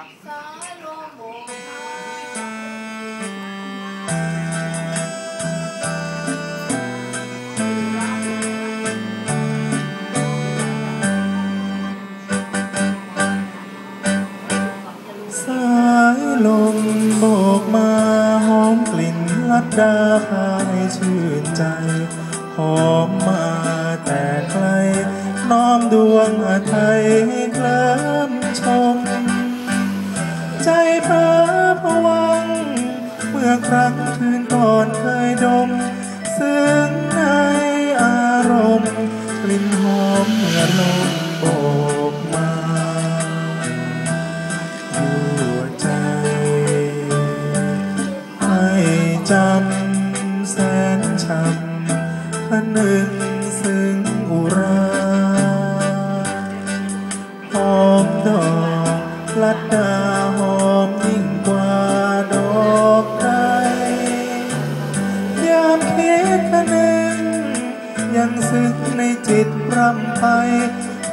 สายลมโบกมาสายลมโบกมาหอมกลิ่นลัดดาพาให้ชื่นใจ หอมมาแต่ไกล น้อมดวงอาไทยให้เคลิ้มชม ใจเพ้อพวัง เมื่อครั้งคืนก่อนเคยดม ซึ้งในอารมณ์ กลิ่นหอมเมื่อลมโบกมาหัวใจ ให้จำแสนช้ำพนึงซึ้งอุราหอมดอก ลัดดาหอมยิ่งกว่าดอกไม้ยามคิดคะนึงยังซึ้งในจิตรำไป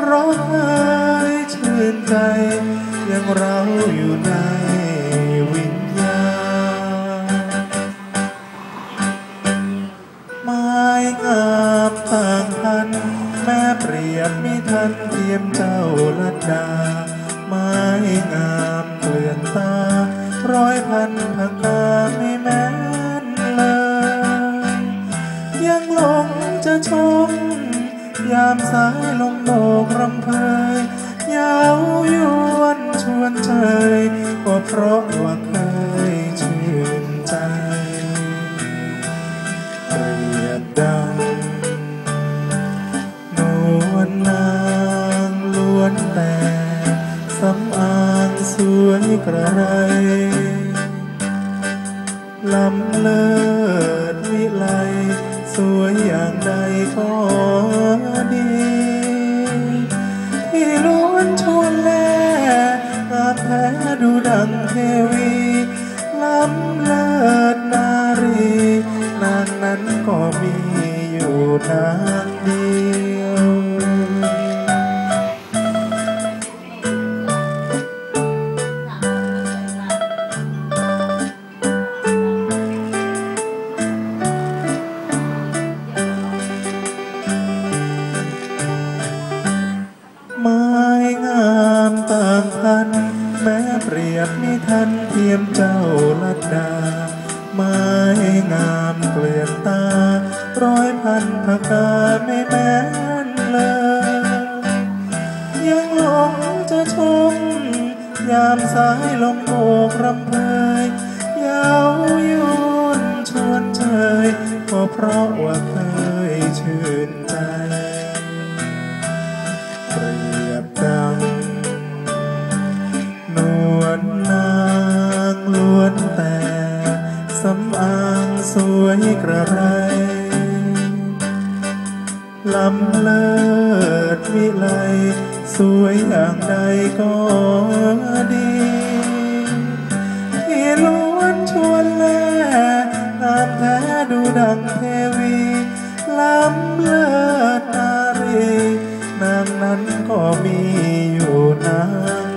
ร้องไห้ชื่นใจ ยังเราอยู่ในวิญญาณไม้งามต่างพัน แม่เปรียบมิทันเทียมเจ้าลัดดา เลื่อนตา ร้อยพันพกาไม่แม้นเลย ยังหลงจะชม ยามสายลมโบกรำเพยยาวยวนชวนเชยก็เพราะว่าเคยชื่นใจเปรียบดังนวลนางล้วนแต่สำอาง สวยกระไรลำเลิศวิไลสวยอย่างใดก็ดีที่ล้วนชวนแลงามแท้ดูดังเทวีล้ำเลิศนารี นางนั้นก็มีอยู่นางดี งามต่างพัน แม้เปรียบมิทันเทียมเจ้าลัดดา ไม้งามเกลื่อนตา ร้อยพันพกาไม่แม้นเลย ยังหลงจะชม ยามสายลมโบกรำเพยยาวอยู่ำอางสวยกระไรลำเลิศวิไลสวยอย่างใดก็ดีที่ล้วนชวนแลงามแท้ดูดังเทวีลำเลิศนารีนางนั้นก็มีอยู่นาง